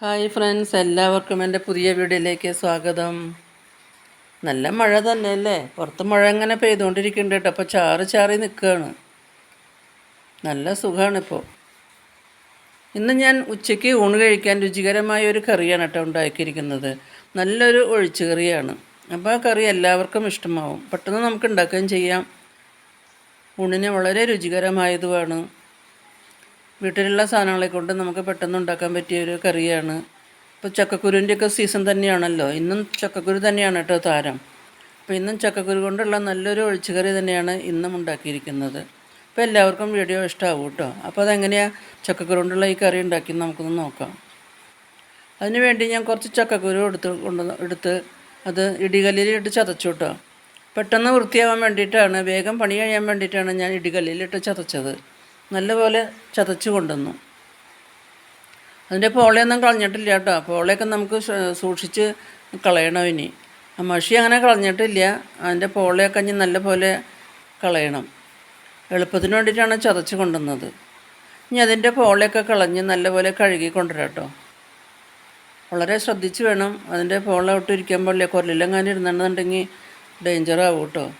Hi friends എല്ലാവർക്കും എന്റെ പുതിയ വീഡിയോയിലേക്ക് സ്വാഗതം. നല്ല മഴ തന്നെ അല്ലേ? പുറത്ത് മഴ അങ്ങനെ പെയ്തുകൊണ്ടിരിക്കുന്നുണ്ട് കേട്ടോ. അപ്പോൾ ചാറ് ചാറി നിൽക്കുകയാണ് നല്ല സുഖമാണ് ഇപ്പോൾ ഇന്ന് ഞാൻ ഉച്ചയ്ക്ക് ഊണ് കഴിക്കാൻ രുചികരമായ ഒരു കറിയാണ് കേട്ടോ ഉണ്ടാക്കിയിരിക്കുന്നത്. നല്ലൊരു ഒഴിച്ചു കറിയാണ്. അപ്പോൾ ആ കറി എല്ലാവർക്കും ഇഷ്ടമാവും. പെട്ടെന്ന് നമുക്ക് ഉണ്ടാക്കുകയും ചെയ്യാം. ഊണിന് വളരെ രുചികരമായതുമാണ്. വീട്ടിലുള്ള സാധനങ്ങളെ കൊണ്ട് നമുക്ക് പെട്ടെന്ന് ഉണ്ടാക്കാൻ പറ്റിയ ഒരു കറിയാണ്. ഇപ്പോൾ ചക്കക്കുരുവിന്റെയൊക്കെ സീസൺ തന്നെയാണല്ലോ. ഇന്നും ചക്കക്കുരു തന്നെയാണ് കേട്ടോ താരം. അപ്പോൾ ഇന്നും ചക്കക്കുരു കൊണ്ടുള്ള നല്ലൊരു ഒഴിച്ചുകറി തന്നെയാണ് ഇന്നും ഉണ്ടാക്കിയിരിക്കുന്നത്. അപ്പോൾ എല്ലാവർക്കും വീഡിയോ ഇഷ്ടമാവും കേട്ടോ. അപ്പോൾ അതെങ്ങനെയാണ് ചക്കക്കുരു കൊണ്ടുള്ള ഈ കറി ഉണ്ടാക്കി നമുക്കൊന്ന് നോക്കാം. അതിന് വേണ്ടി ഞാൻ കുറച്ച് ചക്കക്കുരു എടുത്ത് കൊണ്ട് എടുത്ത് അത് ഇടികല്ലിലിട്ട് ചതച്ചു കേട്ടോ. പെട്ടെന്ന് വൃത്തിയാവാൻ വേണ്ടിയിട്ടാണ്. വേഗം പണി കഴിയാൻ വേണ്ടിയിട്ടാണ് ഞാൻ ഇടികല്ലിലിട്ട് ചതച്ചത്. നല്ലപോലെ ചതച്ച് കൊണ്ടുവന്നു. അതിന്റെ പോളയൊന്നും കളഞ്ഞിട്ടില്ല കേട്ടോ. പോളയൊക്കെ നമുക്ക് സൂക്ഷിച്ച് കളയണം ഇനി. മഷി അങ്ങനെ കളഞ്ഞിട്ടില്ല. അതിന്റെ പോളയൊക്കെ ഇനി നല്ലപോലെ കളയണം. എളുപ്പത്തിന് വേണ്ടിയിട്ടാണ് ചതച്ച് കൊണ്ടുവന്നത്. ഇനി അതിന്റെ പോളയൊക്കെ കളഞ്ഞ് നല്ലപോലെ കഴുകി കൊണ്ടുവരാം കേട്ടോ. വളരെ ശ്രദ്ധിച്ച് വേണം അതിന്റെ പോള ഒട്ടിരിക്കാൻ പാടില്ല. കൊരലിലെങ്ങാനും ഇരുന്നുണ്ടെന്നുണ്ടെങ്കിൽ ഡേഞ്ചർ ആവും കേട്ടോ.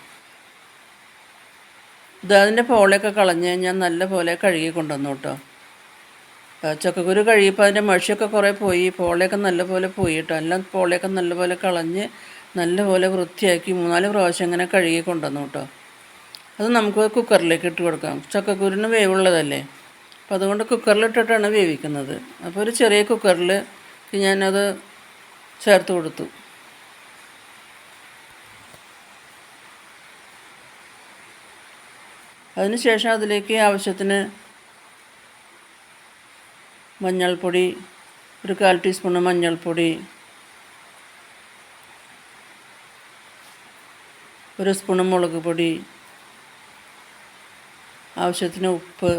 ഇത് അതിന്റെ പോളയൊക്കെ കളഞ്ഞ് ഞാൻ നല്ല പോലെ കഴുകി കൊണ്ടുവന്നു കേട്ടോ. ചക്കക്കുരു കഴുകിയപ്പോൾ അതിന്റെ മഷിയൊക്കെ കുറേ പോയി. പോളയൊക്കെ നല്ലപോലെ പോയി കേട്ടോ. എല്ലാം പോളയൊക്കെ നല്ലപോലെ കളഞ്ഞ് നല്ലപോലെ വൃത്തിയാക്കി മൂന്നാൽ പ്രാവശ്യം ഇങ്ങനെ കഴുകി കൊണ്ടുവന്നു കേട്ടോ. അത് നമുക്ക് കുക്കറിലേക്ക് ഇട്ട് കൊടുക്കാം. ചക്കക്കുരുന്ന് വേവുള്ളതല്ലേ? അപ്പോൾ അതുകൊണ്ട് കുക്കറിലിട്ടിട്ടാണ് വേവിക്കുന്നത്. അപ്പോൾ ഒരു ചെറിയ കുക്കറിൽ ഞാനത് ചേർത്ത് കൊടുത്തു. അതിനുശേഷം അതിലേക്ക് ആവശ്യത്തിന് മഞ്ഞൾപ്പൊടി ഒരു കാൽ ടീസ്പൂണ് മഞ്ഞൾപ്പൊടി ഒരു സ്പൂണ് മുളക് പൊടി ആവശ്യത്തിന് ഉപ്പ്.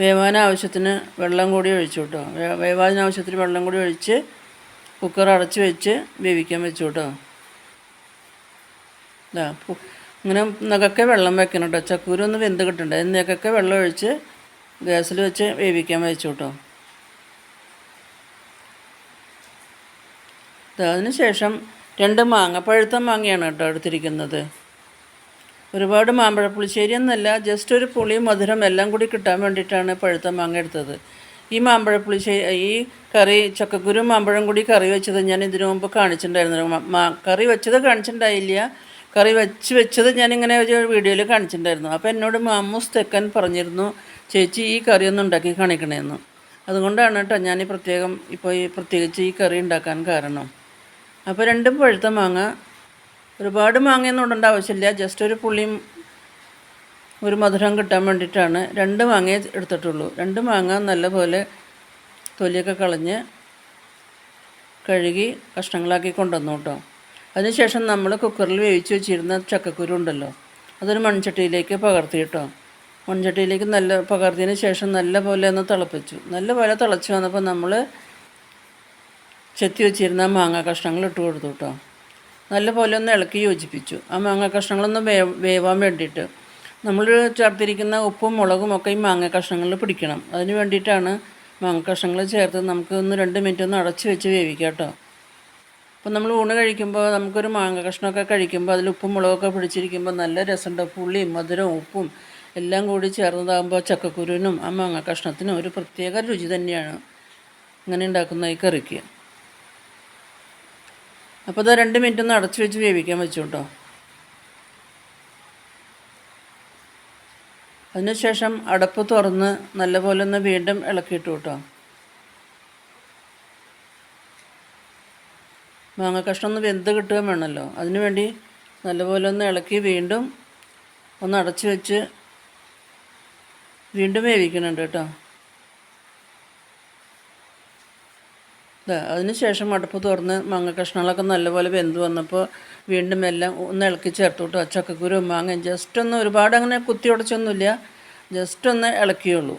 വേവാനാവശ്യത്തിന് വെള്ളം കൂടി ഒഴിച്ചു കേട്ടോ വേവാനാവശ്യത്തിന് വെള്ളം കൂടി ഒഴിച്ച് കുക്കർ അടച്ച് വെച്ച് വേവിക്കാൻ വെച്ചു കേട്ടോ ഇങ്ങനെ നകൊക്കെ വെള്ളം വെക്കണം കേട്ടോ ചക്കൂരൊന്നും ഒന്ന് വെന്ത് കിട്ടണ്ട? എന്നൊക്കെ വെള്ളം ഒഴിച്ച് ഗ്യാസിൽ വെച്ച് വേവിക്കാൻ വെച്ചു കേട്ടോ ദാ അതിന് ശേഷം രണ്ട് മാങ്ങ പഴുത്ത മാങ്ങയാണ് കേട്ടോ എടുത്തിരിക്കുന്നത്. ഒരുപാട് മാമ്പഴ പുളിശ്ശേരി എന്നല്ല ജസ്റ്റ് ഒരു പുളിയും മധുരം എല്ലാം കൂടി കിട്ടാൻ വേണ്ടിയിട്ടാണ് പഴുത്ത മാങ്ങ എടുത്തത്. ഈ മാമ്പഴ പുളിശ്ശേരി ഈ കറി ചക്കക്കുരും മാമ്പഴം കൂടി കറി വെച്ചത് ഞാൻ ഇതിനു മുമ്പ് കാണിച്ചിട്ടുണ്ടായിരുന്നു കറി വെച്ചത് കാണിച്ചിട്ടുണ്ടായില്ല. കറി വെച്ച് വെച്ചത് ഞാനിങ്ങനെ ഒരു വീഡിയോയിൽ കാണിച്ചിട്ടുണ്ടായിരുന്നു. അപ്പോൾ എന്നോട് മാമൂസ് തെക്കൻ പറഞ്ഞിരുന്നു. ചേച്ചി ഈ കറി ഒന്ന് ഉണ്ടാക്കി കാണിക്കണേന്ന്. അതുകൊണ്ടാണ് കേട്ടോ ഞാൻ ഈ പ്രത്യേകം ഇപ്പോൾ ഈ പ്രത്യേകിച്ച് ഈ കറി ഉണ്ടാക്കാൻ കാരണം. അപ്പോൾ രണ്ടും പഴുത്ത മാങ്ങ. ഒരുപാട് മാങ്ങയൊന്നും ഇടേണ്ട ആവശ്യമില്ല. ജസ്റ്റ് ഒരു പുളിയും ഒരു മധുരം കിട്ടാൻ വേണ്ടിയിട്ടാണ് രണ്ട് മാങ്ങയെ എടുത്തിട്ടുള്ളൂ. രണ്ട് മാങ്ങ നല്ലപോലെ തൊലിയൊക്കെ കളഞ്ഞ് കഴുകി കഷ്ണങ്ങളാക്കി കൊണ്ടുവന്നു കേട്ടോ അതിനുശേഷം നമ്മൾ കുക്കറിൽ വേവിച്ച് വെച്ചിരുന്ന ചക്കക്കുരു ഉണ്ടല്ലോ അതൊരു മൺചട്ടിയിലേക്ക് പകർത്തി കേട്ടോ. മൺചട്ടിയിലേക്ക് നല്ല പകർത്തിയതിന് ശേഷം നല്ല പോലെ ഒന്ന് തിളപ്പിച്ചു. നല്ല പോലെ തിളച്ച് വന്നപ്പോൾ നമ്മൾ ചെത്തി വെച്ചിരുന്ന മാങ്ങ കഷ്ണങ്ങൾ ഇട്ട് കൊടുത്തു കേട്ടോ. നല്ല പോലെ ഒന്ന് ഇളക്കി യോജിപ്പിച്ചു. ആ മാങ്ങ കഷ്ണങ്ങളൊന്ന് വേവ് വേവാൻ വേണ്ടിയിട്ട് നമ്മൾ ചേർത്തിരിക്കുന്ന ഉപ്പും മുളകും ഒക്കെ ഈ മാങ്ങ കഷ്ണങ്ങളിൽ പിടിക്കണം. അതിന് വേണ്ടിയിട്ടാണ് മാങ്ങ കഷ്ണങ്ങൾ ചേർത്ത് നമുക്ക് ഒന്ന് രണ്ട് മിനിറ്റ് ഒന്ന് അടച്ച് വെച്ച് വേവിക്കാം കേട്ടോ. അപ്പോൾ നമ്മൾ ഊണ് കഴിക്കുമ്പോൾ നമുക്കൊരു മാങ്ങ കഷ്ണമൊക്കെ കഴിക്കുമ്പോൾ അതിൽ ഉപ്പും മുളകൊക്കെ പിടിച്ചിരിക്കുമ്പോൾ നല്ല രസമുണ്ട്. പുളിയും മധുരവും ഉപ്പും എല്ലാം കൂടി ചേർന്നതാകുമ്പോൾ ചക്കക്കുരുവിനും ആ മാങ്ങ കഷ്ണത്തിനും ഒരു പ്രത്യേക രുചി തന്നെയാണ് ഇങ്ങനെ ഉണ്ടാക്കുന്ന ഈ കറിക്ക്. അപ്പോൾ അത് രണ്ട് മിനിറ്റ് ഒന്ന് അടച്ചു വെച്ച് വേവിക്കാൻ വെച്ചു കേട്ടോ അതിനുശേഷം അടപ്പ് തുറന്ന് നല്ലപോലെ ഒന്ന് വീണ്ടും ഇളക്കിയിട്ടു കേട്ടോ. മാങ്ങ കഷ്ണം ഒന്ന് വെന്ത് കിട്ടുകയും വേണമല്ലോ. അതിനു വേണ്ടി നല്ലപോലെ ഒന്ന് ഇളക്കി വീണ്ടും ഒന്ന് അടച്ചു വെച്ച് വീണ്ടും വേവിക്കുന്നുണ്ട് കേട്ടോ. അതിന് ശേഷം അടുപ്പ് തുറന്ന് മാങ്ങ കഷ്ണങ്ങളൊക്കെ നല്ലപോലെ വെന്ത് വന്നപ്പോൾ വീണ്ടും എല്ലാം ഒന്ന് ഇളക്കി ചേർത്തു വിട്ടു ചക്കക്കുരു മാങ്ങ ജസ്റ്റ് ഒന്ന് ഒരുപാട് അങ്ങനെ കുത്തി ഉടച്ചൊന്നുമില്ല. ജസ്റ്റ് ഒന്ന് ഇളക്കിയുള്ളൂ.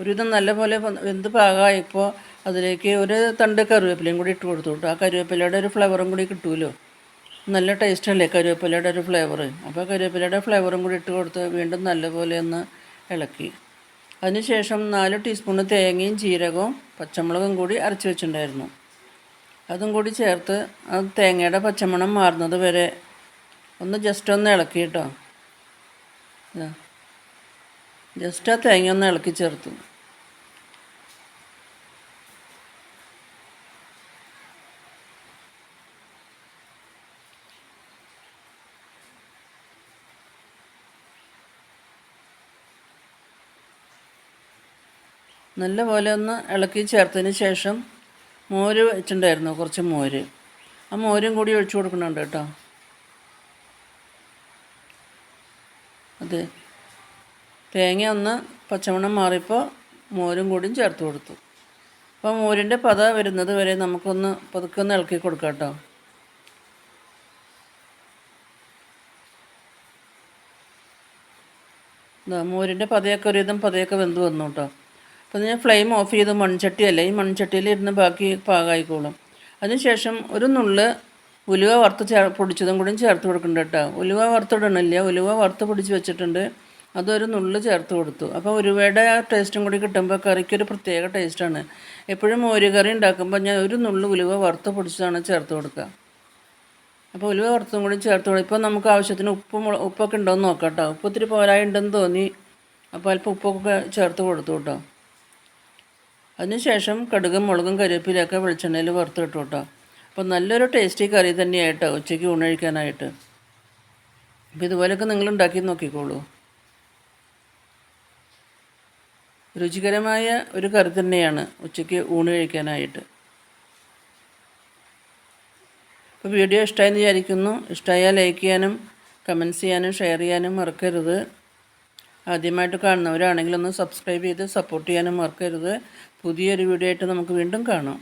ഒരുവിധം നല്ലപോലെ വെന്ത് പാകമായപ്പോൾ അതിലേക്ക് ഒരു തണ്ട് കറിവേപ്പിലയും കൂടി ഇട്ട് കൊടുത്തു ആ കറിവേപ്പിലയുടെ ഒരു ഫ്ലേവറും കൂടി കിട്ടുമല്ലോ നല്ല ടേസ്റ്റ് അല്ലേ കറിവേപ്പിലയുടെ ഒരു ഫ്ലേവർ അപ്പോൾ കറിവേപ്പിലയുടെ ഫ്ലേവറും കൂടി ഇട്ട് കൊടുത്ത് വീണ്ടും നല്ലപോലെ ഒന്ന് ഇളക്കി. അതിനുശേഷം നാല് ടീസ്പൂണ് തേങ്ങയും ജീരകവും പച്ചമുളകും കൂടി അരച്ച് വെച്ചിട്ടുണ്ടായിരുന്നു. അതും കൂടി ചേർത്ത് ആ തേങ്ങയുടെ പച്ചമണം മാറുന്നത് വരെ ഒന്ന് ജസ്റ്റ് ഒന്ന് ഇളക്കി കേട്ടോ. ജസ്റ്റ് ആ തേങ്ങ ഒന്ന് ഇളക്കി ചേർത്തു. നല്ലപോലെ ഒന്ന് ഇളക്കി ചേർത്തതിന് ശേഷം മോര് വെച്ചിട്ടുണ്ടായിരുന്നു കുറച്ച് മോര്. ആ മോരും കൂടി ഒഴിച്ചു കൊടുക്കുന്നുണ്ട് കേട്ടോ. അതെ. തേങ്ങ ഒന്ന് പച്ചമണം മാറിയപ്പോൾ മോരും കൂടിയും ചേർത്ത് കൊടുത്തു. അപ്പോൾ മോരിന്റെ പത വരുന്നത് വരെ നമുക്കൊന്ന് പതുക്കെ ഒന്ന് ഇളക്കി കൊടുക്കാം കേട്ടോ മോരിന്റെ പതയൊക്കെ ഒരുവിധം പതയൊക്കെ വെന്ത് വന്നു കേട്ടോ അപ്പോൾ ഞാൻ ഫ്ലെയിം ഓഫ് ചെയ്ത് മൺചട്ടിയല്ല ഈ മൺചട്ടിയിൽ ഇരുന്ന് ബാക്കി പാകമായിക്കോളും അതിനുശേഷം ഒരു നുള്ള് ഉലുവ വറുത്ത് ചേ പൊടിച്ചതും കൂടി ചേർത്ത് കൊടുക്കുന്നുണ്ട് കേട്ടോ ഉലുവ വറുത്തിടണില്ല ഉലുവ വറുത്ത് പൊടിച്ച് വെച്ചിട്ടുണ്ട്. അതൊരു നുള്ളു ചേർത്ത് കൊടുത്തു. അപ്പോൾ ഒരുപാട് ആ ടേസ്റ്റും കൂടി കിട്ടുമ്പോൾ കറിക്കൊരു പ്രത്യേക ടേസ്റ്റാണ് എപ്പോഴും മോര് കറി ഉണ്ടാക്കുമ്പോൾ ഞാൻ ഒരു നുള്ളു ഉലുവ വറുത്ത് പൊടിച്ചതാണ് ചേർത്ത് കൊടുക്കുക അപ്പോൾ ഉലുവ വറുത്തും കൂടി ചേർത്ത് കൊടുക്കും ഇപ്പോൾ നമുക്ക് ആവശ്യത്തിന് ഉപ്പ് ഉപ്പൊക്കെ ഉണ്ടോ എന്ന് നോക്കാം കേട്ടോ ഉപ്പ് ഒത്തിരി പോരായുണ്ടെന്ന് തോന്നി. അപ്പോൾ അല്പം ഉപ്പൊക്കെ ചേർത്ത് കൊടുത്തു കേട്ടോ. അതിനുശേഷം കടുകും മുളകും കരിവേപ്പിലൊക്കെ വെളിച്ചെണ്ണയിൽ വറുത്തിട്ടു കേട്ടോ. അപ്പോൾ നല്ലൊരു ടേസ്റ്റി കറി തന്നെയായിട്ടോ ഉച്ചയ്ക്ക് ഊണഴിക്കാനായിട്ട് അപ്പോൾ ഇതുപോലെയൊക്കെ നിങ്ങൾ ഉണ്ടാക്കി നോക്കിക്കോളൂ. രുചികരമായ ഒരു കറി തന്നെയാണ് ഉച്ചയ്ക്ക് ഊണ് കഴിക്കാനായിട്ട്. അപ്പോൾ വീഡിയോ ഇഷ്ടമായെന്ന് വിചാരിക്കുന്നു. ഇഷ്ടമായാൽ ലൈക്ക് ചെയ്യാനും കമന്റ്സ് ചെയ്യാനും ഷെയർ ചെയ്യാനും മറക്കരുത്. ആദ്യമായിട്ട് കാണുന്നവരാണെങ്കിൽ ഒന്ന് സബ്സ്ക്രൈബ് ചെയ്ത് സപ്പോർട്ട് ചെയ്യാനും മറക്കരുത്. പുതിയൊരു വീഡിയോ ആയിട്ട് നമുക്ക് വീണ്ടും കാണാം.